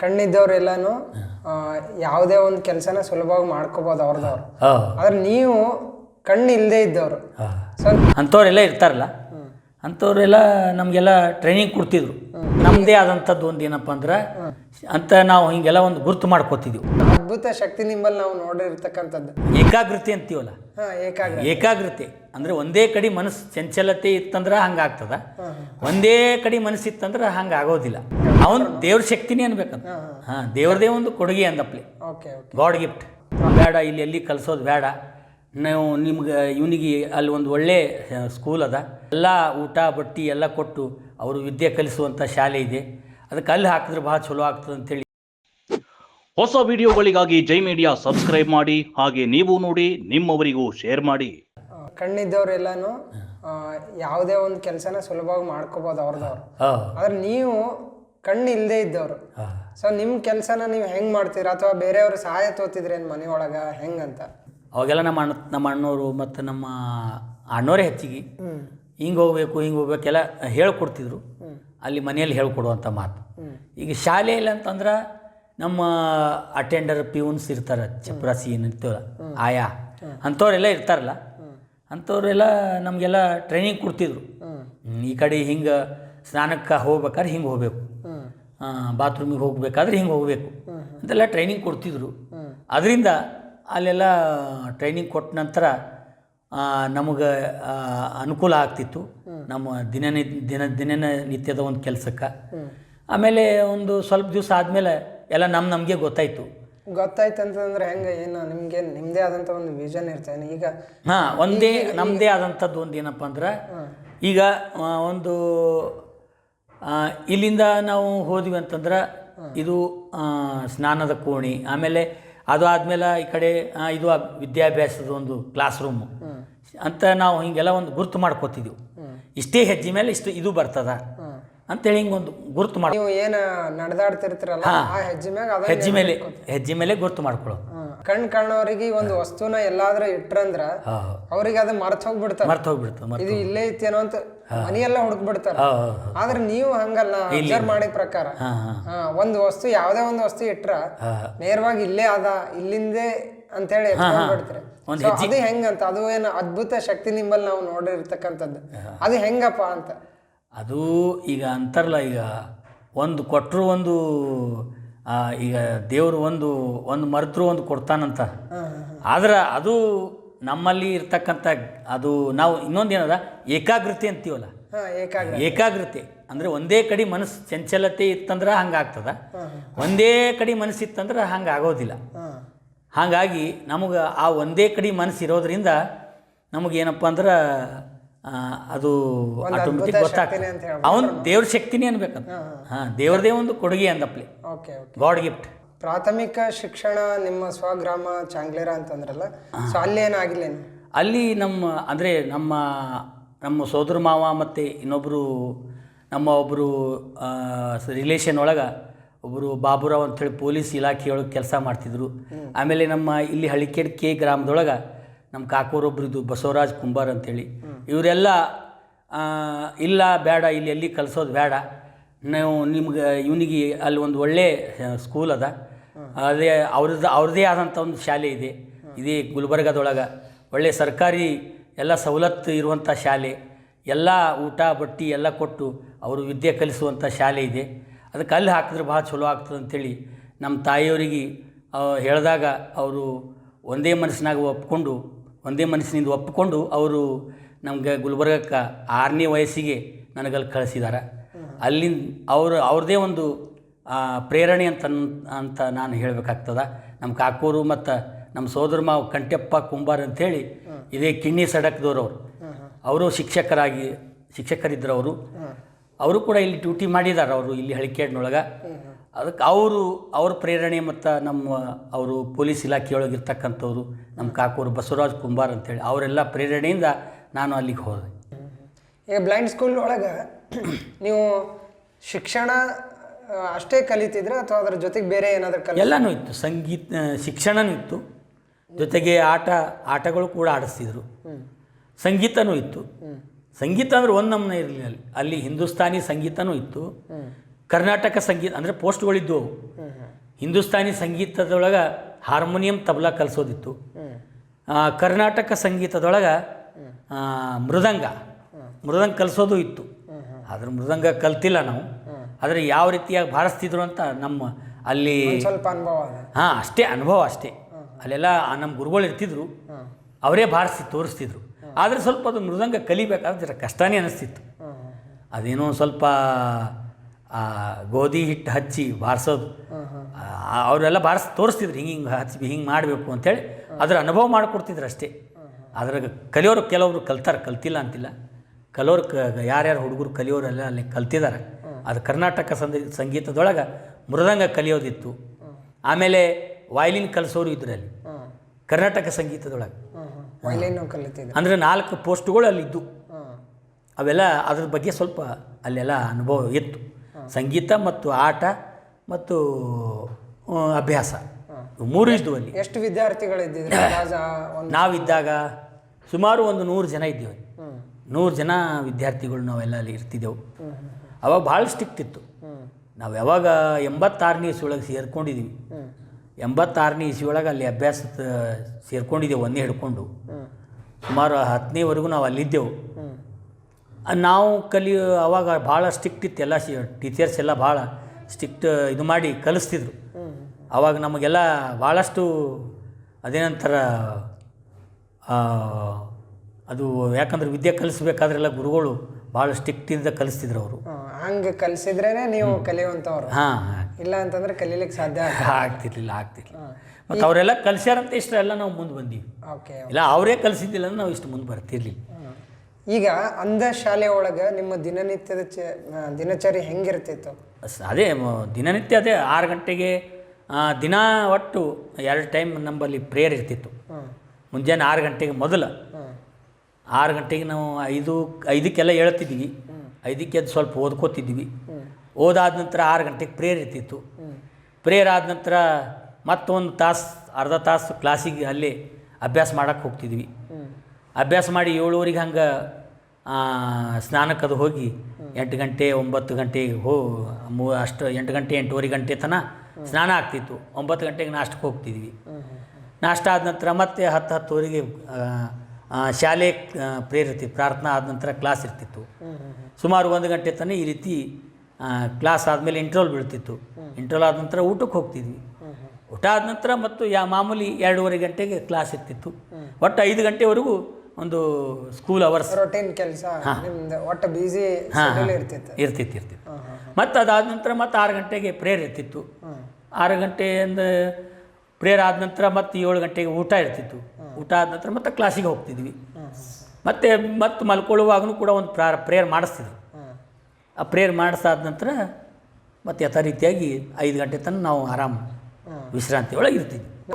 ಕಣ್ಣಿದ್ದವ್ರೆಲ್ಲಾನು ಯಾವುದೇ ಒಂದು ಕೆಲಸನ ಸುಲಭವಾಗಿ ಮಾಡ್ಕೋಬೋದು ಅವ್ರದವ್ರು. ಆದ್ರೆ ನೀವು ಕಣ್ಣು ಇಲ್ಲದೆ ಇದ್ದವ್ರು ಸೊ ಅಂಥವ್ರೆಲ್ಲ ಇರ್ತಾರಲ್ಲ? ಅಂಥವ್ರೆಲ್ಲ ನಮಗೆಲ್ಲ ಟ್ರೈನಿಂಗ್ ಕೊಡ್ತಿದ್ರು. ನಮ್ಮದೇ ಆದಂಥದ್ದು ಒಂದು ಏನಪ್ಪ ಅಂದ್ರೆ ಅಂತ ನಾವು ಹಿಂಗೆಲ್ಲ ಒಂದು ಗುರ್ತು ಮಾಡ್ಕೋತಿದ್ವಿ. ಅದ್ಭುತ ಶಕ್ತಿ ನಿಮ್ಮಲ್ಲಿ ನಾವು ನೋಡಿರ್ತಕ್ಕಂಥದ್ದು. ಏಕಾಗ್ರತೆ ಅಂತೀವಲ್ಲ? ಏಕಾಗ್ರತೆ. ಅಂದರೆ ಒಂದೇ ಕಡೆ ಮನಸ್ಸು ಚಂಚಲತೆ ಇತ್ತಂದ್ರೆ ಹಂಗೆ ಆಗ್ತದ? ಒಂದೇ ಕಡೆ ಮನಸ್ಸು ಇತ್ತಂದ್ರೆ ಹಂಗೆ ಆಗೋದಿಲ್ಲ. ಅವನು ದೇವ್ರ ಶಕ್ತಿನೇ ಅನ್ಬೇಕಂತ. ಹಾಂ ದೇವ್ರದೇ ಒಂದು ಕೊಡುಗೆ ಅಂದಪ್ಲೆ. ಗಾಡ್ ಗಿಫ್ಟ್ ಬೇಡ ಇಲ್ಲಿ ಎಲ್ಲಿ ಕಲಿಸೋದು ಬೇಡ. ನಾವು ನಿಮ್ಗೆ ಇವನಿಗೆ ಅಲ್ಲಿ ಒಂದು ಒಳ್ಳೆ ಸ್ಕೂಲ್ ಅದ. ಎಲ್ಲ ಊಟ ಬಟ್ಟಿ ಎಲ್ಲ ಕೊಟ್ಟು ಅವರು ವಿದ್ಯೆ ಕಲಿಸುವಂಥ ಶಾಲೆ ಇದೆ. ಅದಕ್ಕೆ ಅಲ್ಲಿ ಹಾಕಿದ್ರೆ ಭಾಳ ಚಲೋ ಆಗ್ತದೆ ಅಂತೇಳಿ. ಹೊಸ ವಿಡಿಯೋಗಳಿಗಾಗಿ ಜೈ ಮೀಡಿಯಾ ಸಬ್ಸ್ಕ್ರೈಬ್ ಮಾಡಿ ಹಾಗೆ ನೀವು ನೋಡಿ ನಿಮ್ಮವರಿಗೂ ಶೇರ್ ಮಾಡಿ. ಕಣ್ಣಿದ್ದವರೆಲ್ಲಾನು ಯಾವುದೇ ಒಂದು ಕೆಲಸನ ಸುಲಭವಾಗಿ ಮಾಡ್ಕೋಬೋದು ಅವ್ರದವ್ರು. ಆದರೆ ಆದ್ರೆ ನೀವು ಕಣ್ಣು ಇಲ್ಲದೆ ಇದ್ದವ್ರು. ಸೊ ನಿಮ್ಮ ಕೆಲಸನ ನೀವು ಹೆಂಗೆ ಮಾಡ್ತೀರಾ? ಅಥವಾ ಬೇರೆಯವ್ರ ಸಹಾಯ ತೋತಿದ್ರೇನು ಮನೆಯೊಳಗ ಹೆಂಗಂತ? ಅವಾಗೆಲ್ಲ ನಮ್ಮ ಅಣ್ಣ ನಮ್ಮ ಅಣ್ಣವರು ಮತ್ತು ನಮ್ಮ ಅಣ್ಣವರೇ ಹೆಚ್ಚಿಗೆ. ಹಿಂಗೆ ಹೋಗಬೇಕು ಹಿಂಗೆ ಹೋಗ್ಬೇಕೆಲ್ಲ ಹೇಳ್ಕೊಡ್ತಿದ್ರು. ಅಲ್ಲಿ ಮನೆಯಲ್ಲಿ ಹೇಳ್ಕೊಡುವಂಥ ಮಾತು. ಈಗ ಶಾಲೆಯಲ್ಲಿ ಅಂತಂದ್ರೆ ನಮ್ಮ ಅಟೆಂಡರ್ ಪಿಯೂನ್ಸ್ ಇರ್ತಾರೆ ಚಪ್ರಾಸಿ ಏನಿರ್ತೀವಲ್ಲ ಆಯಾ. ಅಂಥವ್ರೆಲ್ಲ ಇರ್ತಾರಲ್ಲ. ಅಂಥವ್ರೆಲ್ಲ ನಮಗೆಲ್ಲ ಟ್ರೈನಿಂಗ್ ಕೊಡ್ತಿದ್ರು. ಈ ಕಡೆ ಹಿಂಗೆ ಸ್ನಾನಕ್ಕೆ ಹೋಗ್ಬೇಕಾದ್ರೆ ಹಿಂಗೆ ಹೋಗಬೇಕು. ಬಾತ್ರೂಮಿಗೆ ಹೋಗ್ಬೇಕಾದ್ರೆ ಹಿಂಗೆ ಹೋಗಬೇಕು. ಅಂತೆಲ್ಲ ಟ್ರೈನಿಂಗ್ ಕೊಡ್ತಿದ್ರು. ಅದರಿಂದ ಅಲ್ಲೆಲ್ಲ ಟ್ರೈನಿಂಗ್ ಕೊಟ್ಟ ನಂತರ ನಮಗೆ ಅನುಕೂಲ ಆಗ್ತಿತ್ತು. ನಮ್ಮ ದಿನನಿ ದಿನ ದಿನನಿತ್ಯದ ಒಂದು ಕೆಲಸಕ್ಕೆ. ಆಮೇಲೆ ಒಂದು ಸ್ವಲ್ಪ ದಿವಸ ಆದಮೇಲೆ ಎಲ್ಲ ನಮ್ಮ ನಮಗೆ ಗೊತ್ತಾಯಿತು. ಗೊತ್ತಾಯ್ತು ಅಂತಂದ್ರೆ ಹೆಂಗೆ ಏನು ನಿಮಗೆ ನಿಮ್ಮದೇ ಆದಂತ ಒಂದು ವಿಷನ್ ಇರ್ತೇನೆ ಈಗ ಹಾಂ ಒಂದೇ ನಮ್ಮದೇ ಆದಂಥದ್ದು ಒಂದು ಏನಪ್ಪ ಅಂದ್ರೆ ಈಗ ಒಂದು ಇಲ್ಲಿಂದ ನಾವು ಹೋದ್ವಿ ಅಂತಂದ್ರೆ ಇದು ಸ್ನಾನದ ಕೋಣಿ. ಆಮೇಲೆ ಅದು ಆದಮೇಲೆ ಈ ಕಡೆ ಇದು ವಿದ್ಯಾಭ್ಯಾಸದ ಒಂದು ಕ್ಲಾಸ್ ರೂಮು ಅಂತ ನಾವು ಹೀಗೆಲ್ಲ ಒಂದು ಗುರ್ತು ಮಾಡ್ಕೋತಿದ್ವಿ. ಇಷ್ಟೇ ಹೆಜ್ಜೆ ಮೇಲೆ ಇಷ್ಟು ಇದು ಬರ್ತದ. ಅಂತೇಳಿ ಹಿಂಗೆ ಒಂದು ಗುರುತು ಮಾಡಿ ನೀವು ಏನ ನಡೆದಾಡ್ತಿರ್ತೀರಲ್ಲ ಆ ಹೆಜ್ಜೆ ಮೇಲೆ ಹೆಜ್ಜೆ ಮೇಲೆ ಹೆಜ್ಜೆ ಮೇಲೆ ಗುರುತು ಮಾಡ್ಕೊಳ್ಳೋದು. ಕಣ್ ಕಾಣೋರಿಗೆ ಒಂದು ವಸ್ತುನ ಎಲ್ಲಾದ್ರೂ ಇಟ್ರಂದ್ರ ಅವ್ರಿಗೆ ಅದು ಮರ್ತ ಹೋಗ್ಬಿಡ್ತಾರ. ಮರ್ತ ಇದು ಇಲ್ಲೇ ಇತ್ತೇನೋ ಅಂತ ಮನೆಯೆಲ್ಲ ಹುಡುಕ್ ಬಿಡ್ತಾರ ಹಾಂ ಹಾಂ. ಆದ್ರೆ ನೀವು ಹಂಗಲ್ಲ ಅಬ್ಸರ್ವ್ ಮಾಡಿದ ಪ್ರಕಾರ. ಒಂದು ವಸ್ತು ಯಾವ್ದೇ ಒಂದು ವಸ್ತು ಇಟ್ರ ನೇರವಾಗಿ ಇಲ್ಲೇ ಅದ ಇಲ್ಲಿಂದೇ ಅಂತ ಹೇಳಿ ಬಿಡ್ತಾರೆ ಅದು ಹೆಂಗಂತ ಅದು ಏನು ಅದ್ಭುತ ಶಕ್ತಿ ನಿಮ್ಮಲ್ಲಿ ನಾವು ನೋಡಿರ್ತಕ್ಕಂಥದ್ದು. ಅದು ಹೆಂಗಪ್ಪ ಅಂತ. ಅದು ಈಗ ಅಂತಾರಲ್ಲ ಈಗ ಒಂದು ಕೊಟ್ಟರು ಒಂದು ಈಗ ದೇವರು ಒಂದು ಒಂದು ಮರೆತರು ಒಂದು ಕೊಡ್ತಾನಂತ. ಆದ್ರೆ ಅದು ನಮ್ಮಲ್ಲಿ ಇರ್ತಕ್ಕಂಥ ಅದು ನಾವು ಇನ್ನೊಂದು ಏನದ ಏಕಾಗ್ರತೆ ಅಂತೀವಲ್ಲ? ಏಕಾಗ್ರತೆ. ಅಂದರೆ ಒಂದೇ ಕಡೆ ಮನಸ್ಸು ಚಂಚಲತೆ ಇತ್ತಂದ್ರೆ ಹಂಗೆ ಆಗ್ತದ ಒಂದೇ ಕಡೆ ಮನಸ್ಸು ಇತ್ತಂದ್ರೆ ಹಂಗೆ ಆಗೋದಿಲ್ಲ ಹಾಗಾಗಿ ನಮಗೆ ಆ ಒಂದೇ ಕಡೆ ಮನಸ್ಸು ಇರೋದ್ರಿಂದ ನಮಗೇನಪ್ಪ ಅಂದ್ರೆ ಅದು ಆಟೋಮೆಟಿಕ್ ಗೊತ್ತಾಗ್ತದೆ. ಅವನು ದೇವ್ರ ಶಕ್ತಿನೇ ಅನ್ಬೇಕಂತ ಹಾಂ. ದೇವ್ರದೇ ಒಂದು ಕೊಡುಗೆ ಅಂದಪ್ಲಿ. ಗಾಡ್ ಗಿಫ್ಟ್ ಪ್ರಾಥಮಿಕ ಶಿಕ್ಷಣ ನಿಮ್ಮ ಸ್ವಗ್ರಾಮ ಚಾಂಗ್ಲೇರ ಅಂತಂದ್ರಲ್ಲ ಸೊ ಅಲ್ಲಿ ಏನಾಗಿಲ್ಲೇನು? ಅಲ್ಲಿ ನಮ್ಮ ಅಂದರೆ ನಮ್ಮ ನಮ್ಮ ಸೋದರ ಮಾವ ಮತ್ತು ಇನ್ನೊಬ್ಬರು ನಮ್ಮ ಒಬ್ಬರು ರಿಲೇಷನ್ ಒಳಗೆ ಒಬ್ಬರು ಬಾಬುರಾವ್ ಅಂಥೇಳಿ ಪೊಲೀಸ್ ಇಲಾಖೆಯೊಳಗೆ ಕೆಲಸ ಮಾಡ್ತಿದ್ರು. ಆಮೇಲೆ ನಮ್ಮ ಇಲ್ಲಿ ಹಳಿಕೇಡ್ ಕೆ ಗ್ರಾಮದೊಳಗೆ ನಮ್ಮ ಕಾಕೋರೊಬ್ರು ಇದು ಬಸವರಾಜ್ ಕುಂಬಾರ್ ಅಂಥೇಳಿ ಇವರೆಲ್ಲ ಇಲ್ಲ, ಬೇಡ, ಇಲ್ಲಿ ಎಲ್ಲಿ ಕಲಿಸೋದು ಬೇಡ. ನಾವು ನಿಮ್ಗೆ, ಇವನಿಗೆ ಅಲ್ಲಿ ಒಂದು ಒಳ್ಳೆ ಸ್ಕೂಲ್ ಅದ. ಅದೇ, ಅವ್ರದ್ದು, ಅವ್ರದ್ದೇ ಆದಂಥ ಒಂದು ಶಾಲೆ ಇದೆ. ಇದೇ ಗುಲ್ಬರ್ಗದೊಳಗೆ. ಒಳ್ಳೆ ಸರ್ಕಾರಿ ಎಲ್ಲ ಸವಲತ್ತು ಇರುವಂಥ ಶಾಲೆ. ಎಲ್ಲ ಊಟ, ಬಟ್ಟಿ ಎಲ್ಲ ಕೊಟ್ಟು ಅವರು ವಿದ್ಯೆ ಕಲಿಸುವಂಥ ಶಾಲೆ ಇದೆ. ಅದಕ್ಕೆ ಅಲ್ಲಿ ಹಾಕಿದ್ರೆ ಭಾಳ ಚಲೋ ಆಗ್ತದೆ ಅಂಥೇಳಿ ನಮ್ಮ ತಾಯಿಯವರಿಗೆ ಹೇಳಿದಾಗ ಅವರು ಒಂದೇ ಮನಸ್ಸಿನಾಗ ಒಪ್ಕೊಂಡು, ಒಂದೇ ಮನಸ್ಸಿನಿಂದ ಒಪ್ಪಿಕೊಂಡು ಅವರು ನಮ್ಗೆ ಗುಲ್ಬರ್ಗಕ್ಕೆ ಆರನೇ ವಯಸ್ಸಿಗೆ ನನಗಲ್ಲಿ ಕಳಿಸಿದ್ದಾರೆ ಅಲ್ಲಿಂದ ಅವರು ಅವ್ರದ್ದೇ ಒಂದು ಪ್ರೇರಣೆ ಅಂತ ಅಂತ ನಾನು ಹೇಳಬೇಕಾಗ್ತದ. ನಮ್ಮ ಕಾಕೂರು ಮತ್ತು ನಮ್ಮ ಸೋದರ ಮಾವು ಕಂಟೆಪ್ಪ ಕುಂಬಾರ್ ಅಂಥೇಳಿ ಇದೇ ಕಿಣ್ಣಿ ಸಡಕ್ದವ್ರು ಅವರು. ಅವರು ಶಿಕ್ಷಕರಾಗಿ ಶಿಕ್ಷಕರಿದ್ದರು ಅವರು ಅವರು ಕೂಡ ಇಲ್ಲಿ ಡ್ಯೂಟಿ ಮಾಡಿದ್ದಾರೆ ಅವರು ಇಲ್ಲಿ ಹಳಿಕೇಡ್ನೊಳಗೆ ಅದಕ್ಕೆ ಅವರು, ಅವ್ರ ಪ್ರೇರಣೆ ಮತ್ತು ನಮ್ಮ ಅವರು ಪೊಲೀಸ್ ಇಲಾಖೆಯೊಳಗಿರ್ತಕ್ಕಂಥವ್ರು ನಮ್ಮ ಕಾಕೂರು ಬಸವರಾಜ್ ಕುಂಬಾರ್ ಅಂತೇಳಿ. ಅವರೆಲ್ಲ ಪ್ರೇರಣೆಯಿಂದ ನಾನು ಅಲ್ಲಿಗೆ ಹೋದೆ. ಈಗ ಬ್ಲೈಂಡ್ ಸ್ಕೂಲ್ ಒಳಗೆ ನೀವು ಶಿಕ್ಷಣ ಅಷ್ಟೇ ಕಲಿತಿದ್ರ ಅಥವಾ ಅದರ ಜೊತೆಗೆ ಬೇರೆ ಏನಾದರೂ ಕಲಿ ಎಲ್ಲನೂ ಇತ್ತು. ಸಂಗೀತ ಶಿಕ್ಷಣನೂ ಇತ್ತು. ಜೊತೆಗೆ ಆಟ ಆಟಗಳು ಕೂಡ ಆಡಿಸ್ತಿದ್ರು. ಸಂಗೀತನೂ ಇತ್ತು. ಸಂಗೀತ ಅಂದ್ರೆ ಒಂದು ನಮೂನೆ ಇರಲಿಲ್ಲ ಅಲ್ಲಿ ಅಲ್ಲಿ ಹಿಂದೂಸ್ತಾನಿ ಸಂಗೀತನೂ ಇತ್ತು. ಕರ್ನಾಟಕ ಸಂಗೀತ ಅಂದರೆ ಪೋಸ್ಟ್ಗಳಿದ್ದವು. ಅವು ಹಿಂದೂಸ್ತಾನಿ ಸಂಗೀತದೊಳಗೆ ಹಾರ್ಮೋನಿಯಂ ತಬಲಾ ಕಲಿಸೋದಿತ್ತು. ಕರ್ನಾಟಕ ಸಂಗೀತದೊಳಗೆ ಮೃದಂಗ. ಮೃದಂಗ ಕಲಿಸೋದು ಇತ್ತು. ಆದ್ರೆ ಮೃದಂಗ ಕಲ್ತಿಲ್ಲ ನಾವು. ಆದರೆ ಯಾವ ರೀತಿಯಾಗಿ ಬಾರಿಸ್ತಿದ್ರು ಅಂತ ನಮ್ಮ ಅಲ್ಲಿ ಸ್ವಲ್ಪ ಅನುಭವ ಹಾಂ ಅಷ್ಟೇ ಅನುಭವ ಅಷ್ಟೇ. ಅಲ್ಲೆಲ್ಲ ನಮ್ಮ ಗುರುಗಳು ಇರ್ತಿದ್ರು. ಅವರೇ ಬಾರಿಸಿ ತೋರಿಸ್ತಿದ್ರು. ಆದರೆ ಸ್ವಲ್ಪ ಅದು ಮೃದಂಗ ಕಲಿಬೇಕಾದ್ರೆ ಜರ ಕಷ್ಟನೇ ಅನಿಸ್ತಿತ್ತು. ಅದೇನೋ ಸ್ವಲ್ಪ ಆ, ಗೋಧಿ ಹಿಟ್ಟು ಹಚ್ಚಿ ಬಾರಿಸೋದು ಅವರೆಲ್ಲ ಬಾರಿಸಿ ತೋರಿಸ್ತಿದ್ರು ಹಿಂಗೆ ಹಿಂಗೆ ಹಚ್ಚಿ ಹಿಂಗೆ ಮಾಡಬೇಕು ಅಂತೇಳಿ ಅದರ ಅನುಭವ ಮಾಡಿಕೊಡ್ತಿದ್ರು ಅಷ್ಟೇ. ಅದ್ರಾಗ ಕಲಿಯೋರು ಕೆಲವರು ಕಲ್ತಾರೆ ಕಲ್ತಿಲ್ಲ ಅಂತಿಲ್ಲ. ಕಲೋರು ಕ ಯಾರ್ಯಾರು ಹುಡುಗರು ಕಲಿಯೋರೆಲ್ಲ ಅಲ್ಲಿ ಕಲ್ತಿದ್ದಾರೆ. ಅದು ಕರ್ನಾಟಕ ಸಂದ ಸಂಗೀತದೊಳಗೆ ಮೃದಂಗ ಕಲಿಯೋದಿತ್ತು. ಆಮೇಲೆ ವಾಯ್ಲಿನ್ ಕಲಿಸೋರು ಇದ್ರು ಅಲ್ಲಿ. ಕರ್ನಾಟಕ ಸಂಗೀತದೊಳಗೆ. ಅಂದರೆ ನಾಲ್ಕು ಪೋಸ್ಟ್ಗಳು ಅಲ್ಲಿದ್ದು. ಅವೆಲ್ಲ ಅದ್ರ ಬಗ್ಗೆ ಸ್ವಲ್ಪ ಅಲ್ಲೆಲ್ಲ ಅನುಭವ ಇತ್ತು. ಸಂಗೀತ ಮತ್ತು ಆಟ ಮತ್ತು ಅಭ್ಯಾಸ. ಮೂರು ಇದ್ದು ಅಲ್ಲಿ. ಎಷ್ಟು ವಿದ್ಯಾರ್ಥಿಗಳು ನಾವಿದ್ದಾಗ ಸುಮಾರು ಒಂದು ನೂರು ಜನ ಇದ್ದೀವಿ. ನೂರು ಜನ ವಿದ್ಯಾರ್ಥಿಗಳು ನಾವೆಲ್ಲ ಅಲ್ಲಿ ಇರ್ತಿದ್ದೆವು. ಅವಾಗ ಭಾಳ ಇತ್ತು. ನಾವು ಯಾವಾಗ ಎಂಬತ್ತಾರನೇ ಇಸ್ವಿಯೊಳಗೆ ಸೇರ್ಕೊಂಡಿದ್ದೀವಿ ಎಂಬತ್ತಾರನೇ ಇಸ್ವಿಯೊಳಗೆ ಅಲ್ಲಿ ಅಭ್ಯಾಸ ಸೇರ್ಕೊಂಡಿದ್ದೆವು ಒಂದೇ ಹಿಡ್ಕೊಂಡು. ಸುಮಾರು ಹತ್ತನೇವರೆಗೂ ನಾವು ಅಲ್ಲಿದ್ದೆವು. ನಾವು ಕಲಿಯೋ ಅವಾಗ ಭಾಳ ಸ್ಟ್ರಿಕ್ಟ್ ಇತ್ತು. ಎಲ್ಲ ಟೀಚರ್ಸ್ ಎಲ್ಲ ಭಾಳ ಸ್ಟ್ರಿಕ್ಟ್ ಇದು ಮಾಡಿ ಕಲಿಸ್ತಿದ್ರು. ಅವಾಗ ನಮಗೆಲ್ಲ ಭಾಳಷ್ಟು ಅದೇನಂತಾರ ಅದು ಯಾಕಂದ್ರೆ ವಿದ್ಯೆ ಕಲಿಸ್ಬೇಕಾದ್ರೆಲ್ಲ ಗುರುಗಳು ಭಾಳ ಸ್ಟಿಕ್ಟಿಂದ ಕಲಿಸ್ತಿದ್ರು ಅವರು. ಹಂಗೆ ಕಲಿಸಿದ್ರೇನೆ ನೀವು ಕಲಿಯುವಂಥವ್ರು ಹಾಂ. ಇಲ್ಲ ಅಂತಂದ್ರೆ ಕಲಿಲಿಕ್ಕೆ ಸಾಧ್ಯ ಆಗ್ತಿರ್ಲಿಲ್ಲ ಆಗ್ತಿರ್ಲಿಲ್ಲ. ಮತ್ತು ಅವರೆಲ್ಲ ಕಲಿಸ್ಯಾರಂತ ಇಷ್ಟ ಎಲ್ಲ ನಾವು ಮುಂದೆ ಬಂದೀವಿ. ಓಕೆ ಇಲ್ಲ ಅವರೇ ಕಲಿಸಿದ್ದಿಲ್ಲ ಅಂದ್ರೆ ನಾವು ಇಷ್ಟು ಮುಂದೆ ಬರ್ತಿರ್ಲಿಲ್ಲ. ಈಗ ಅಂಧ ಶಾಲೆ ಒಳಗೆ ನಿಮ್ಮ ದಿನನಿತ್ಯದ ಚ ದಿನಚರಿ ಹೆಂಗಿರ್ತಿತ್ತು? ಅದೇ ದಿನನಿತ್ಯ ಅದೇ ಆರು ಗಂಟೆಗೆ ದಿನ ಒಟ್ಟು ಎರಡು ಟೈಮ್ ನಮ್ಮಲ್ಲಿ ಪ್ರೇಯರ್ ಇರ್ತಿತ್ತು. ಮುಂಜಾನೆ ಆರು ಗಂಟೆಗೆ ಮೊದಲು. ಆರು ಗಂಟೆಗೆ ನಾವು ಐದು, ಐದಕ್ಕೆಲ್ಲ ಹೇಳ್ತಿದ್ವಿ ಐದಕ್ಕೆ ಅದು ಸ್ವಲ್ಪ ಓದ್ಕೋತಿದ್ವಿ. ಓದಾದ ನಂತರ ಆರು ಗಂಟೆಗೆ ಪ್ರೇಯರ್ ಇರ್ತಿತ್ತು. ಪ್ರೇಯರ್ ಆದ ನಂತರ ಮತ್ತೊಂದು ತಾಸು, ಅರ್ಧ ತಾಸು ಕ್ಲಾಸಿಗೆ ಅಲ್ಲಿ ಅಭ್ಯಾಸ ಮಾಡೋಕ್ಕೆ ಹೋಗ್ತಿದ್ವಿ. ಅಭ್ಯಾಸ ಮಾಡಿ ಏಳುವರೆಗೆ ಹಂಗೆ ಸ್ನಾನಕ್ಕದು ಹೋಗಿ ಎಂಟು ಗಂಟೆ, ಒಂಬತ್ತು ಗಂಟೆಗೆ ಹೋ, ಮೂ, ಅಷ್ಟು ಎಂಟು ಗಂಟೆ, ಎಂಟೂವರೆ ಗಂಟೆ ತನಕ ಸ್ನಾನ ಆಗ್ತಿತ್ತು. ಒಂಬತ್ತು ಗಂಟೆಗೆ ನಾಷ್ಟಕ್ಕೆ ಹೋಗ್ತಿದ್ವಿ. ನಾಷ್ಟ ಆದ ನಂತರ ಮತ್ತೆ ಹತ್ತು ಹತ್ತುವರೆಗೆ ಶಾಲೆ ಪ್ರೇರಿತಿ ಪ್ರಾರ್ಥನಾ ಆದ ನಂತರ ಕ್ಲಾಸ್ ಇರ್ತಿತ್ತು. ಸುಮಾರು ಒಂದು ಗಂಟೆ ತನಕ ಈ ರೀತಿ ಕ್ಲಾಸ್ ಆದಮೇಲೆ ಇಂಟ್ರೋಲ್ ಬೀಳ್ತಿತ್ತು. ಇಂಟ್ರೋಲ್ ಆದ ನಂತರ ಊಟಕ್ಕೆ ಹೋಗ್ತಿದ್ವಿ. ಊಟ ಆದ ನಂತರ ಮತ್ತು ಯಾ ಮಾಮೂಲಿ ಎರಡೂವರೆ ಗಂಟೆಗೆ ಕ್ಲಾಸ್ ಇರ್ತಿತ್ತು. ಒಟ್ಟು ಐದು ಗಂಟೆವರೆಗೂ ಒಂದು ಸ್ಕೂಲ್ ಅವರ್ಸ್ ರೊಟೀನ್ ಕೆಲಸ ಒಟ್ಟು ಬಿಸಿ ಶೆಡ್ಯೂಲ್ ಇರ್ತಿತ್ತು. ಇರ್ತಿತ್ತು ಇರ್ತಿತ್ತು. ಮತ್ತು ಅದಾದ ನಂತರ ಮತ್ತೆ ಆರು ಗಂಟೆಗೆ ಪ್ರೇಯರ್ ಇರ್ತಿತ್ತು. ಆರು ಗಂಟೆಯಿಂದ ಪ್ರೇಯರ್ ಆದ ನಂತರ ಮತ್ತೆ ಏಳು ಗಂಟೆಗೆ ಊಟ ಇರ್ತಿತ್ತು. ಊಟ ಆದ ನಂತರ ಮತ್ತೆ ಕ್ಲಾಸಿಗೆ ಹೋಗ್ತಿದ್ವಿ. ಮತ್ತು ಮತ್ತೆ ಮಲ್ಕೊಳ್ಳುವಾಗೂ ಕೂಡ ಒಂದು ಪ್ರಾ ಪ್ರೇಯರ್ ಮಾಡಿಸ್ತಿದ್ರು ಆ ಪ್ರೇಯರ್ ಮಾಡಿಸಾದ ನಂತರ ಮತ್ತೆ ಯಥಾ ರೀತಿಯಾಗಿ ಐದು ಗಂಟೆ ತನಕ ನಾವು ಆರಾಮ ವಿಶ್ರಾಂತಿ ಒಳಗೆ ಇರ್ತಿದ್ವಿ.